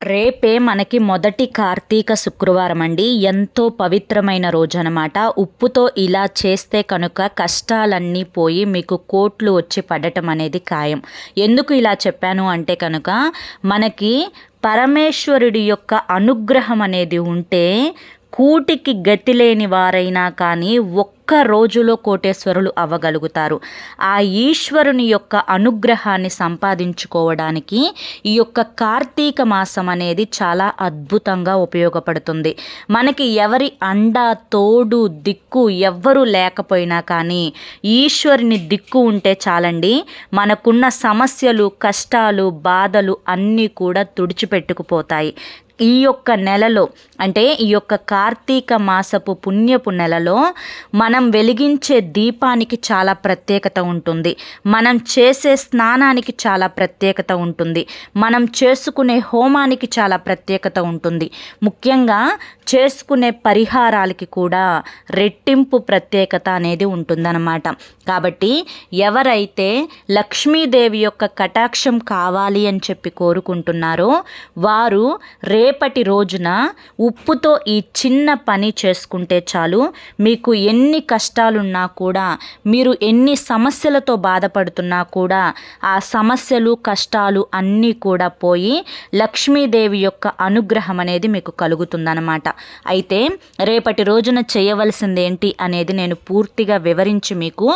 రేపే మనకి మొదటి కార్తీక శుక్రవారం అండి ఎంతో పవిత్రమైన రోజు అనమాట ఉప్పుతో ఇలా చేస్తే కనుక కష్టాలన్నీ పోయి మీకు కోట్లు వచ్చి పడటం అనేది ఖాయం. ఎందుకు ఇలా చెప్పాను అంటే కనుక మనకి పరమేశ్వరుడి యొక్క అనుగ్రహం అనేది ఉంటే కూటికి గతి లేని వారైనా కానీ ఒక్క ఒక్క రోజులో కోటేశ్వరులు అవ్వగలుగుతారు. ఆ ఈశ్వరుని యొక్క అనుగ్రహాన్ని సంపాదించుకోవడానికి ఈ యొక్క కార్తీక మాసం అనేది చాలా అద్భుతంగా ఉపయోగపడుతుంది. మనకి ఎవరి అండ తోడు దిక్కు ఎవ్వరు లేకపోయినా కానీ ఈశ్వరుని దిక్కు ఉంటే చాలండి. మనకున్న సమస్యలు కష్టాలు బాధలు అన్నీ కూడా తుడిచిపెట్టుకుపోతాయి. ఈ యొక్క నెలలో అంటే ఈ యొక్క కార్తీక మాసపు పుణ్యపు నెలలో మనం వెలిగించే దీపానికి చాలా ప్రత్యేకత ఉంటుంది. మనం చేసే స్నానానికి చాలా ప్రత్యేకత ఉంటుంది. మనం చేసుకునే హోమానికి చాలా ప్రత్యేకత ఉంటుంది. ముఖ్యంగా చేసుకునే పరిహారాలకి కూడా రెట్టింపు ప్రత్యేకత అనేది ఉంటుందన్నమాట. కాబట్టి ఎవరైతే లక్ష్మీదేవి యొక్క కటాక్షం కావాలి అని చెప్పి కోరుకుంటున్నారో వారు రేపటి రోజున ఉప్పుతో ఈ చిన్న పని చేసుకుంటే చాలు. మీకు ఎన్ని కష్టాలున్నా కూడా మీరు ఎన్ని సమస్యలతో బాధపడుతున్నా కూడా ఆ సమస్యలు కష్టాలు అన్నీ కూడా పోయి లక్ష్మీదేవి యొక్క అనుగ్రహం అనేది మీకు కలుగుతుందన్నమాట. అయితే రేపటి రోజున చేయవలసింది ఏంటి అనేది నేను పూర్తిగా వివరించి మీకు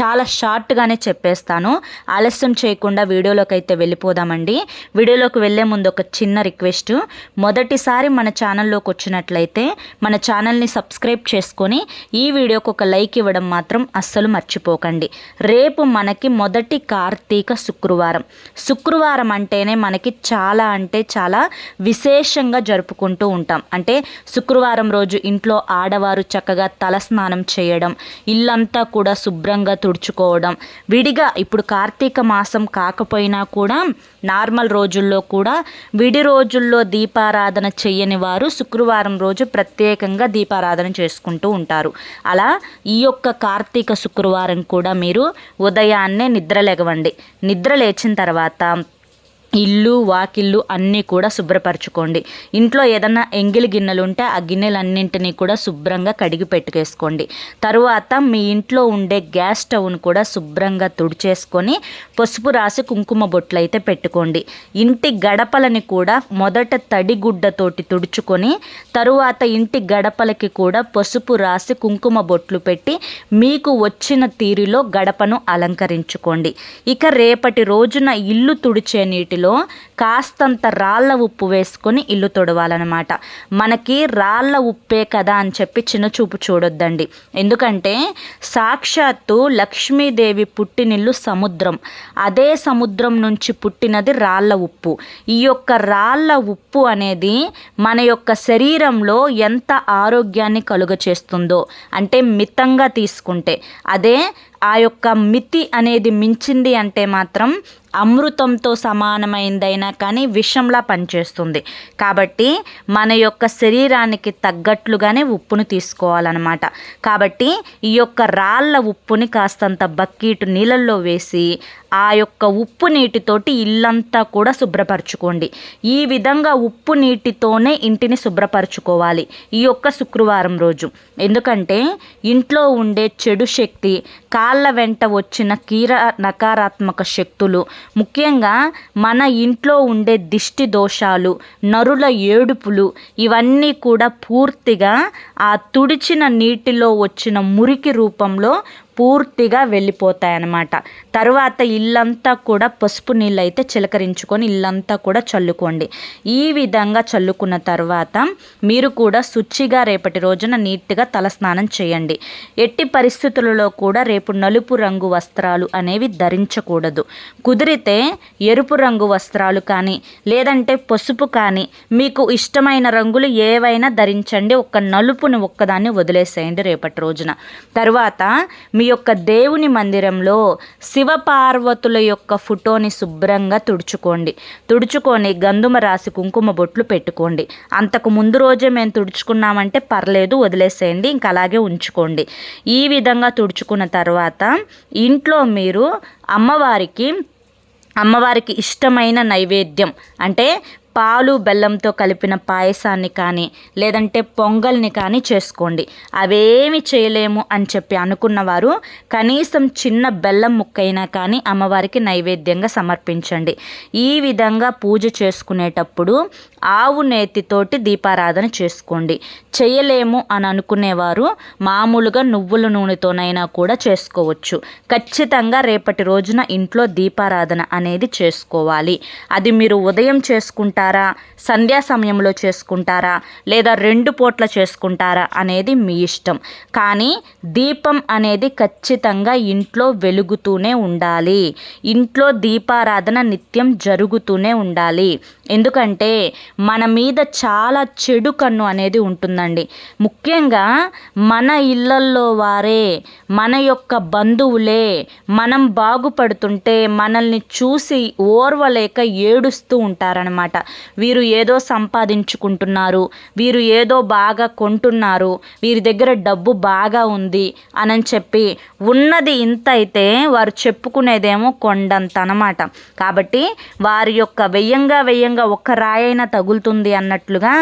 చాలా షార్ట్గానే చెప్పేస్తాను. ఆలస్యం చేయకుండా వీడియోలోకి అయితే వెళ్ళిపోదామండి. వీడియోలోకి వెళ్ళే ముందు ఒక చిన్న రిక్వెస్ట్. మొదటిసారి మన ఛానల్లోకి వచ్చినట్లయితే మన ఛానల్ని సబ్స్క్రైబ్ చేసుకొని ఈ వీడియోకి ఒక లైక్ ఇవ్వడం మాత్రం అస్సలు మర్చిపోకండి. రేపు మనకి మొదటి కార్తీక శుక్రవారం. శుక్రవారం అంటేనే మనకి చాలా అంటే చాలా విశేషంగా జరుపుకుంటూ ఉంటాం. అంటే శుక్రవారం రోజు ఇంట్లో ఆడవారు చక్కగా తలస్నానం చేయడం ఇల్లంతా కూడా శుభ్రంగా తుడుచుకోవడం. విడిగా ఇప్పుడు కార్తీక మాసం కాకపోయినా కూడా నార్మల్ రోజుల్లో కూడా విడి రోజుల్లో దీపారాధన చెయ్యని వారు శుక్రవారం రోజు ప్రత్యేకంగా దీపారాధన చేసుకుంటూ ఉంటారు. అలా ఈ యొక్క కార్తీక శుక్రవారం కూడా మీరు ఉదయాన్నే నిద్ర లేగవండి. నిద్ర లేచిన తర్వాత ఇల్లు వాకిళ్ళు అన్నీ కూడా శుభ్రపరచుకోండి. ఇంట్లో ఏదన్నా ఎంగిలి గిన్నెలు ఉంటే ఆ గిన్నెలన్నింటినీ కూడా శుభ్రంగా కడిగి పెట్టుకేసుకోండి. తరువాత మీ ఇంట్లో ఉండే గ్యాస్ స్టవ్ను కూడా శుభ్రంగా తుడిచేసుకొని పసుపు రాసి కుంకుమ బొట్లు అయితే పెట్టుకోండి. ఇంటి గడపలని కూడా మొదట తడిగుడ్డతోటి తుడుచుకొని తరువాత ఇంటి గడపలకి కూడా పసుపు రాసి కుంకుమ బొట్లు పెట్టి మీకు వచ్చిన తీరులో గడపను అలంకరించుకోండి. ఇక రేపటి రోజున ఇల్లు తుడిచే నీటిలో నీటిలో కాస్తంత రాళ్ళ ఉప్పు వేసుకొని ఇల్లు తొడవాలన్నమాట. మనకి రాళ్ళ ఉప్పే కదా అని చెప్పి చిన్న చూపు చూడొద్దండి. ఎందుకంటే సాక్షాత్తు లక్ష్మీదేవి పుట్టినిల్లు సముద్రం. అదే సముద్రం నుంచి పుట్టినది రాళ్ళ ఉప్పు. ఈ యొక్క రాళ్ళ ఉప్పు అనేది మన యొక్క శరీరంలో ఎంత ఆరోగ్యాన్ని కలుగ చేస్తుందో అంటే మితంగా తీసుకుంటే. అదే ఆ యొక్క మితి అనేది మించింది అంటే మాత్రం అమృతంతో సమానమైందైనా కానీ విషంలా పనిచేస్తుంది. కాబట్టి మన యొక్క శరీరానికి తగ్గట్లుగానే ఉప్పును తీసుకోవాలన్నమాట. కాబట్టి ఈ యొక్క రాళ్ళ ఉప్పుని కాస్తంత బక్కీటు నీళ్ళల్లో వేసి ఆ యొక్క ఉప్పు నీటితోటి ఇల్లంతా కూడా శుభ్రపరచుకోండి. ఈ విధంగా ఉప్పు నీటితోనే ఇంటిని శుభ్రపరచుకోవాలి ఈ యొక్క శుక్రవారం రోజు. ఎందుకంటే ఇంట్లో ఉండే చెడు శక్తి కాళ్ళ వెంట వచ్చిన కీర నకారాత్మక శక్తులు ముఖ్యంగా మన ఇంట్లో ఉండే దిష్టి దోషాలు నరుల ఏడుపులు ఇవన్నీ కూడా పూర్తిగా ఆ తుడిచిన నీటిలో వచ్చిన మురికి రూపంలో పూర్తిగా వెళ్ళిపోతాయన్నమాట. తరువాత తర్వాత ఇల్లంతా కూడా పసుపు నీళ్ళు అయితే చిలకరించుకొని ఇల్లంతా కూడా చల్లుకోండి. ఈ విధంగా చల్లుకున్న తర్వాత మీరు కూడా శుచిగా రేపటి రోజున నీట్గా తలస్నానం చేయండి. ఎట్టి పరిస్థితులలో కూడా రేపు నలుపు రంగు వస్త్రాలు అనేవి ధరించకూడదు. కుదిరితే ఎరుపు రంగు వస్త్రాలు కానీ లేదంటే పసుపు కానీ మీకు ఇష్టమైన రంగులు ఏవైనా ధరించండి. ఒక్క నలుపుని ఒక్కదాన్ని వదిలేసేయండి రేపటి రోజున. తర్వాత మీ యొక్క దేవుని మందిరంలో శివపార్వ దంపతుల యొక్క ఫోటోని శుభ్రంగా తుడుచుకోండి. తుడుచుకొని గంధుమ రాసి కుంకుమ బొట్లు పెట్టుకోండి. అంతకు ముందు రోజే మేము తుడుచుకున్నామంటే పర్లేదు వదిలేసేయండి ఇంక అలాగే ఉంచుకోండి. ఈ విధంగా తుడుచుకున్న తర్వాత ఇంట్లో మీరు అమ్మవారికి అమ్మవారికి ఇష్టమైన నైవేద్యం అంటే పాలు బెల్లంతో కలిపిన పాయసాన్ని కానీ లేదంటే పొంగల్ని కానీ చేసుకోండి. అవేమి చేయలేము అని చెప్పి అనుకున్నవారు కనీసం చిన్న బెల్లం ముక్కైనా కానీ అమ్మవారికి నైవేద్యంగా సమర్పించండి. ఈ విధంగా పూజ చేసుకునేటప్పుడు ఆవు నేతితోటి దీపారాధన చేసుకోండి. చేయలేము అని అనుకునేవారు మామూలుగా నువ్వుల నూనెతోనైనా కూడా చేసుకోవచ్చు. ఖచ్చితంగా రేపటి రోజున ఇంట్లో దీపారాధన అనేది చేసుకోవాలి. అది మీరు ఉదయం చేసుకుంటారా సంధ్యా సమయంలో చేసుకుంటారా లేదా రెండు పూట్ల చేసుకుంటారా అనేది మీ ఇష్టం. కానీ దీపం అనేది ఖచ్చితంగా ఇంట్లో వెలుగుతూనే ఉండాలి. ఇంట్లో దీపారాధన నిత్యం జరుగుతూనే ఉండాలి. ఎందుకంటే మన మీద చాలా చెడు కన్ను అనేది ఉంటుందండి. ముఖ్యంగా మన ఇళ్ళల్లో వారే మన యొక్క బంధువులే మనం బాగుపడుతుంటే మనల్ని చూసి ఓర్వలేక ఏడుస్తూ ఉంటారనమాట వీరు ఏదో సంపాదించుకుంటున్నారు వీరు ఏదో బాగా కొంటున్నారు వీరి దగ్గర డబ్బు బాగా ఉంది అని చెప్పి ఉన్నది ఇంత అయితే వారు చెప్పుకునేదేమో కొండంత అనమాట కాబట్టి వారి యొక్క వెయ్యంగా వెయ్యంగా ఒక్క రాయైనా తగులుతుంది అన్నట్లుగా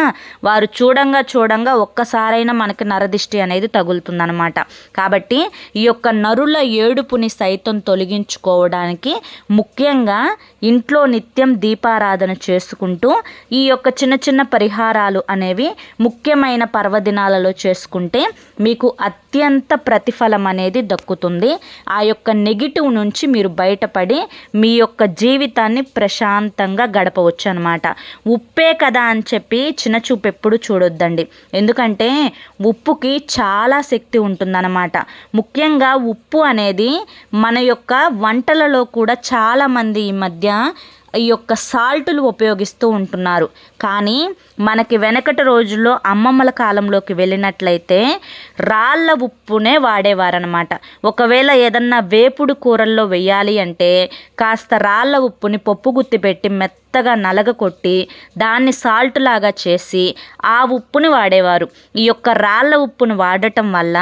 వారు చూడంగా చూడంగా ఒక్కసారైనా మనకి నరదిష్టి అనేది తగులుతుందనమాట కాబట్టి ఈ యొక్క నరుల ఏడుపుని సైతం తొలగించుకోవడానికి ముఖ్యంగా ఇంట్లో నిత్యం దీపారాధన చేసుకుంటూ ఈ యొక్క చిన్న చిన్న పరిహారాలు అనేవి ముఖ్యమైన పర్వదినాలలో చేసుకుంటే మీకు అత్యంత ప్రతిఫలం అనేది దక్కుతుంది. ఆ యొక్క నెగిటివ్ నుంచి మీరు బయటపడి మీ యొక్క జీవితాన్ని ప్రశాంతంగా గడపవచ్చు అనమాట ఉప్పే కదా అని చెప్పి చిన్న చూపు ఎప్పుడు చూడొద్దండి. ఎందుకంటే ఉప్పుకి చాలా శక్తి ఉంటుందన్నమాట. ముఖ్యంగా ఉప్పు అనేది మన యొక్క వంటలలో కూడా చాలామంది ఈ మధ్య ఈ యొక్క సాల్టులు ఉపయోగిస్తూ ఉంటున్నారు. కానీ మనకి వెనకటి రోజుల్లో అమ్మమ్మల కాలంలోకి వెళ్ళినట్లయితే రాళ్ళ ఉప్పునే వాడేవారనమాట ఒకవేళ ఏదన్నా వేపుడు కూరల్లో వేయాలి అంటే కాస్త రాళ్ళ ఉప్పుని పప్పు గుత్తి పెట్టి మెత్త మెత్తగా నలగకొట్టి దాన్ని సాల్ట్ లాగా చేసి ఆ ఉప్పుని వాడేవారు. ఈ యొక్క రాళ్ళ ఉప్పును వాడటం వల్ల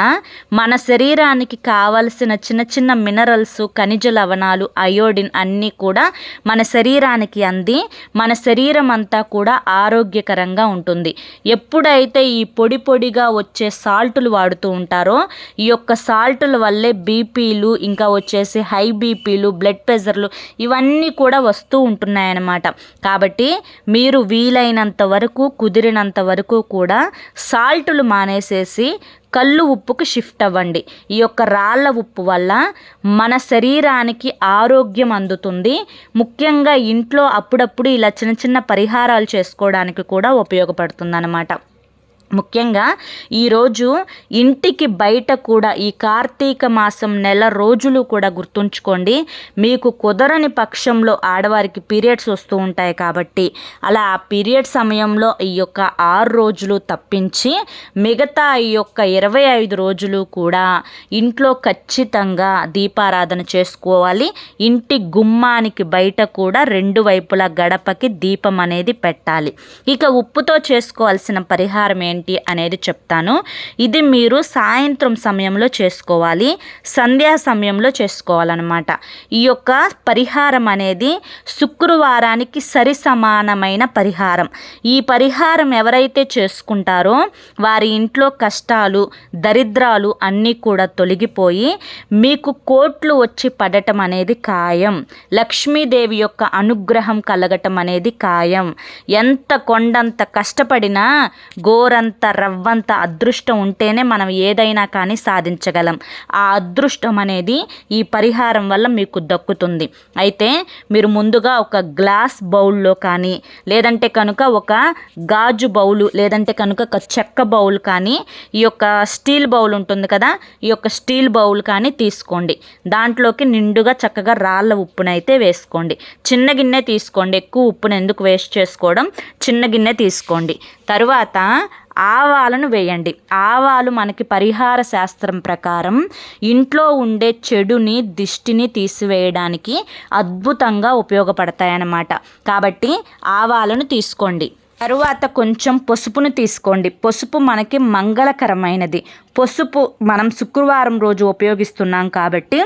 మన శరీరానికి కావలసిన చిన్న చిన్న మినరల్స్ ఖనిజ లవణాలు అయోడిన్ అన్నీ కూడా మన శరీరానికి అంది. మన శరీరం అంతా కూడా ఆరోగ్యకరంగా ఉంటుంది. ఎప్పుడైతే ఈ పొడి పొడిగా వచ్చే సాల్టులు వాడుతూ ఉంటారో ఈ యొక్క సాల్టుల వల్లే బీపీలు ఇంకా వచ్చేసి హై బీపీలు బ్లడ్ ప్రెషర్లు ఇవన్నీ కూడా వస్తూ ఉంటున్నాయన్నమాట. కాబట్టి మీరు వీలైనంత వరకు కుదిరినంత వరకు కూడా సాల్టులు మానేసేసి కళ్ళు ఉప్పుకు షిఫ్ట్ అవ్వండి. ఈ యొక్క రాళ్ళ ఉప్పు వల్ల మన శరీరానికి ఆరోగ్యం అందుతుంది. ముఖ్యంగా ఇంట్లో అప్పుడప్పుడు ఇలా చిన్న చిన్న పరిహారాలు చేసుకోవడానికి కూడా ఉపయోగపడుతుంది అన్నమాట ముఖ్యంగా ఈరోజు ఇంటికి బయట కూడా ఈ కార్తీక మాసం నెల రోజులు కూడా గుర్తుంచుకోండి. మీకు కుదరని పక్షంలో ఆడవారికి పీరియడ్స్ వస్తూ ఉంటాయి కాబట్టి అలా ఆ పీరియడ్ సమయంలో ఈ యొక్క ఆరు రోజులు తప్పించి మిగతా ఈ యొక్క ఇరవై ఐదు రోజులు కూడా ఇంట్లో ఖచ్చితంగా దీపారాధన చేసుకోవాలి. ఇంటి గుమ్మానికి బయట కూడా రెండు వైపుల గడపకి దీపం అనేది పెట్టాలి. ఇక ఉప్పుతో చేసుకోవాల్సిన పరిహారం ఏంటి? ఏంటి అనేది చెప్తాను. ఇది మీరు సాయంత్రం సమయంలో చేసుకోవాలి సంధ్యా సమయంలో చేసుకోవాలన్నమాట. ఈ యొక్క పరిహారం అనేది శుక్రవారానికి సరి సమానమైన పరిహారం. ఈ పరిహారం ఎవరైతే చేసుకుంటారో వారి ఇంట్లో కష్టాలు దరిద్రాలు అన్నీ కూడా తొలగిపోయి మీకు కోట్లు వచ్చి పడటం అనేది ఖాయం. లక్ష్మీదేవి యొక్క అనుగ్రహం కలగటం అనేది ఖాయం. ఎంత కొండంత కష్టపడినా గోరంత అంత రవ్వంత అదృష్టం ఉంటేనే మనం ఏదైనా కానీ సాధించగలం. ఆ అదృష్టం అనేది ఈ పరిహారం వల్ల మీకు దక్కుతుంది. అయితే మీరు ముందుగా ఒక గ్లాస్ బౌల్లో కానీ లేదంటే కనుక ఒక గాజు బౌలు లేదంటే కనుక ఒక చెక్క బౌల్ కానీ ఈ యొక్క స్టీల్ బౌల్ ఉంటుంది కదా ఈ యొక్క స్టీల్ బౌల్ కానీ తీసుకోండి. దాంట్లోకి నిండుగా చక్కగా రాళ్ళ ఉప్పునైతే వేసుకోండి. చిన్న గిన్నె తీసుకోండి. ఎక్కువ ఉప్పును ఎందుకు వేస్ట్ చేసుకోవడం? చిన్న గిన్నె తీసుకోండి. తరువాత ఆవాలను వేయండి. ఆవాలు మనకి పరిహార శాస్త్రం ప్రకారం ఇంట్లో ఉండే చెడుని దిష్టిని తీసివేయడానికి అద్భుతంగా ఉపయోగపడతాయన్నమాట. కాబట్టి ఆవాలను తీసుకోండి. తరువాత కొంచెం పసుపును తీసుకోండి. పసుపు మనకి మంగళకరమైనది. పసుపు మనం శుక్రవారం రోజు ఉపయోగిస్తున్నాం కాబట్టి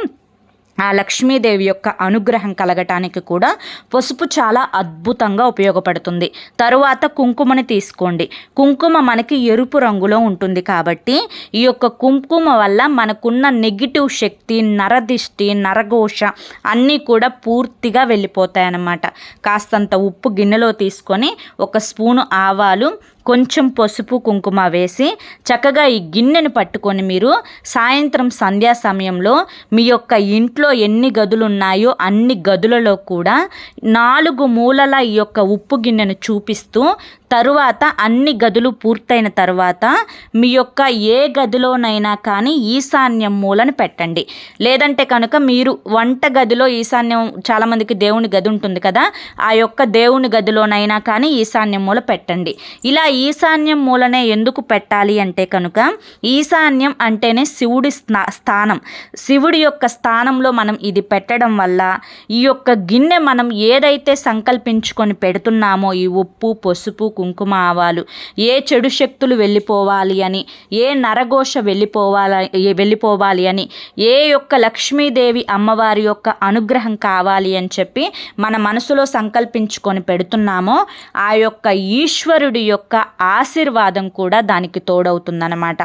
ఆ లక్ష్మీదేవి యొక్క అనుగ్రహం కలగటానికి కూడా పసుపు చాలా అద్భుతంగా ఉపయోగపడుతుంది. తరువాత కుంకుమని తీసుకోండి. కుంకుమ మనకి ఎరుపు రంగులో ఉంటుంది కాబట్టి ఈ యొక్క కుంకుమ వల్ల మనకున్న నెగిటివ్ శక్తి నరదిష్టి నరఘోష అన్నీ కూడా పూర్తిగా వెళ్ళిపోతాయి అన్నమాట కాస్తంత ఉప్పు గిన్నెలో తీసుకొని ఒక స్పూను ఆవాలు కొంచెం పసుపు కుంకుమ వేసి చక్కగా ఈ గిన్నెను పట్టుకొని మీరు సాయంత్రం సంధ్యా సమయంలో మీ యొక్క ఇంట్లో ఎన్ని గదులు ఉన్నాయో అన్ని గదులలో కూడా నాలుగు మూలల ఈ యొక్క ఉప్పు గిన్నెను చూపిస్తూ తరువాత అన్ని గదులు పూర్తయిన తర్వాత మీ యొక్క ఏ గదిలోనైనా కానీ ఈశాన్యం మూలను పెట్టండి. లేదంటే కనుక మీరు వంట గదిలో ఈశాన్యం చాలామందికి దేవుని గది ఉంటుంది కదా ఆ యొక్క దేవుని గదిలోనైనా కానీ ఈశాన్యం మూల పెట్టండి. ఇలా ఈశాన్యం మూలనే ఎందుకు పెట్టాలి అంటే కనుక ఈశాన్యం అంటేనే శివుడి స్థానం. శివుడి యొక్క స్థానంలో మనం ఇది పెట్టడం వల్ల ఈ యొక్క గిన్నె మనం ఏదైతే సంకల్పించుకొని పెడుతున్నామో ఈ ఉప్పు పసుపు కుంకుమ ఆవాలు ఏ చెడు శక్తులు వెళ్ళిపోవాలి అని ఏ నరఘోష వెళ్ళిపోవాలి వెళ్ళిపోవాలి అని ఏ యొక్క లక్ష్మీదేవి అమ్మవారి యొక్క అనుగ్రహం కావాలి అని చెప్పి మన మనసులో సంకల్పించుకొని పెడుతున్నామో ఆ యొక్క ఈశ్వరుడి యొక్క ఆశీర్వాదం కూడా దానికి తోడవుతుందన్నమాట.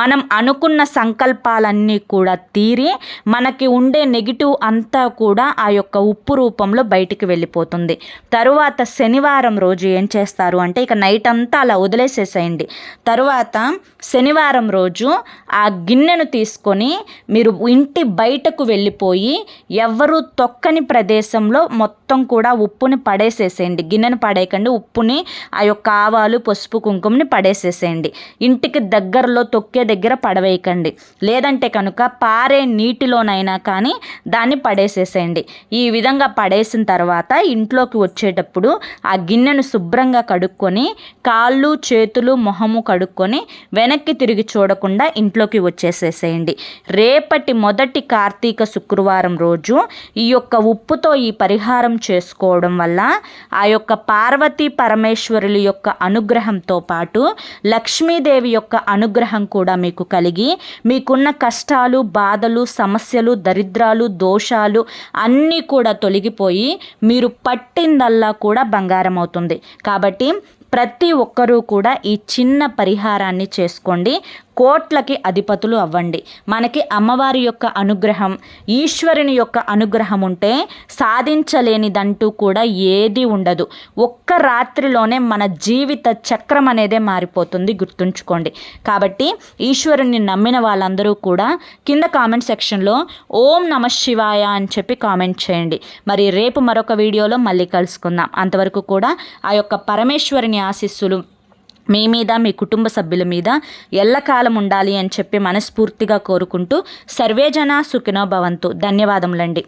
మనం అనుకున్న సంకల్పాలన్నీ కూడా తీరి మనకి ఉండే నెగిటివ్ అంతా కూడా ఆ యొక్క ఉప్పు రూపంలో బయటికి వెళ్ళిపోతుంది. తరువాత శనివారం రోజు ఏం చేస్తారు అంటే అంటే ఇక నైట్ అంతా అలా వదిలేసేసేయండి. తరువాత శనివారం రోజు ఆ గిన్నెను తీసుకొని మీరు ఇంటి బయటకు వెళ్ళిపోయి ఎవరు తొక్కని ప్రదేశంలో మొత్తం కూడా ఉప్పుని పడేసేసేయండి. గిన్నెను పడేయకండి. ఉప్పుని ఆ యొక్క ఆవాలు పసుపు కుంకుమని పడేసేసేయండి. ఇంటికి దగ్గరలో తొక్కే దగ్గర పడవేయకండి. లేదంటే కనుక పారే నీటిలోనైనా కానీ దాన్ని పడేసేసేయండి. ఈ విధంగా పడేసిన తర్వాత ఇంట్లోకి వచ్చేటప్పుడు ఆ గిన్నెను శుభ్రంగా కడుక్కు కడుక్కొని కాళ్ళు చేతులు మొహము కడుక్కొని వెనక్కి తిరిగి చూడకుండా ఇంట్లోకి వచ్చేసేసేయండి. రేపటి మొదటి కార్తీక శుక్రవారం రోజు ఈ యొక్క ఉప్పుతో ఈ పరిహారం చేసుకోవడం వల్ల ఆ యొక్క పార్వతీ పరమేశ్వరుల యొక్క అనుగ్రహంతో పాటు లక్ష్మీదేవి యొక్క అనుగ్రహం కూడా మీకు కలిగి మీకున్న కష్టాలు బాధలు సమస్యలు దరిద్రాలు దోషాలు అన్నీ కూడా తొలగిపోయి మీరు పట్టిందల్లా కూడా బంగారం అవుతుంది కాబట్టి ప్రతి ఒక్కరూ కూడా ఈ చిన్న పరిహారాన్ని చేసుకోండి. కోట్లకి అధిపతులు అవ్వండి. మనకి అమ్మవారి యొక్క అనుగ్రహం ఈశ్వరుని యొక్క అనుగ్రహం ఉంటే సాధించలేనిదంటూ కూడా ఏది ఉండదు. ఒక్క రాత్రిలోనే మన జీవిత చక్రం అనేదే మారిపోతుంది గుర్తుంచుకోండి. కాబట్టి ఈశ్వరుని నమ్మిన వాళ్ళందరూ కూడా కింద కామెంట్ సెక్షన్లో ఓం నమ శివాయ అని చెప్పి కామెంట్ చేయండి. మరి రేపు మరొక వీడియోలో మళ్ళీ కలుసుకుందాం. అంతవరకు కూడా ఆ యొక్క పరమేశ్వరుని ఆశీస్సులు మీ మీద మీ కుటుంబ సభ్యుల మీద ఎల్లకాలం ఉండాలి అని చెప్పి మనస్ఫూర్తిగా కోరుకుంటూ సర్వేజన సుఖినో భవంతు. ధన్యవాదములండి.